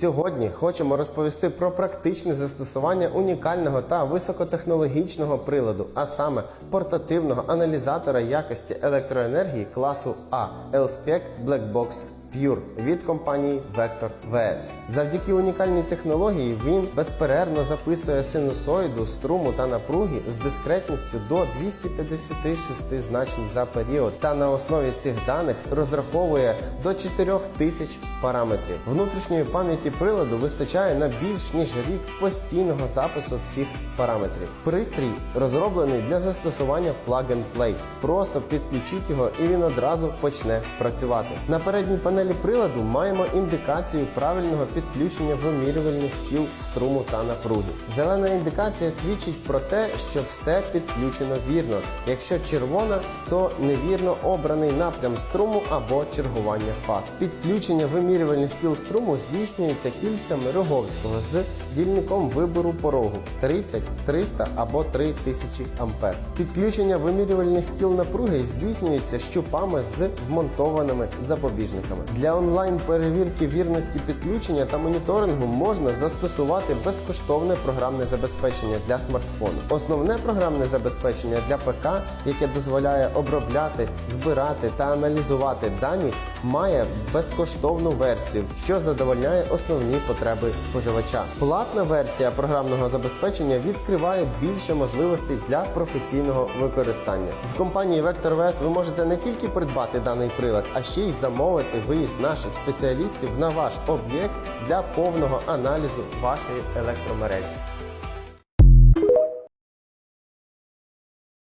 Сьогодні хочемо розповісти про практичне застосування унікального та високотехнологічного приладу, а саме портативного аналізатора якості електроенергії класу А Elspec Blackbox Pure від компанії Vector VS. Завдяки унікальній технології він безперервно записує синусоїду струму та напруги з дискретністю до 256 значень за період та на основі цих даних розраховує до 4000 параметрів. Внутрішньої пам'яті приладу вистачає на більш ніж рік постійного запису всіх параметрів. Пристрій розроблений для застосування plug and play. Просто підключіть його і він одразу почне працювати. На передній панелі приладу маємо індикацію правильного підключення вимірювальних кіл струму та напруги. Зелена індикація свідчить про те, що все підключено вірно. Якщо червона, то невірно обраний напрям струму або чергування фаз. Підключення вимірювальних кіл струму здійснюється кільцями Роговського з дільником вибору порогу 30, 300 або 3000 ампер. Підключення вимірювальних кіл напруги здійснюється щупами з вмонтованими запобіжниками. Для онлайн-перевірки вірності підключення та моніторингу можна застосувати безкоштовне програмне забезпечення для смартфону. Основне програмне забезпечення для ПК, яке дозволяє обробляти, збирати та аналізувати дані, має безкоштовну версію, що задовольняє основні потреби споживача. Платна версія програмного забезпечення відкриває більше можливостей для професійного використання. В компанії Vector VS ви можете не тільки придбати даний прилад, а ще й замовити виїзд наших спеціалістів на ваш об'єкт для повного аналізу вашої електромережі.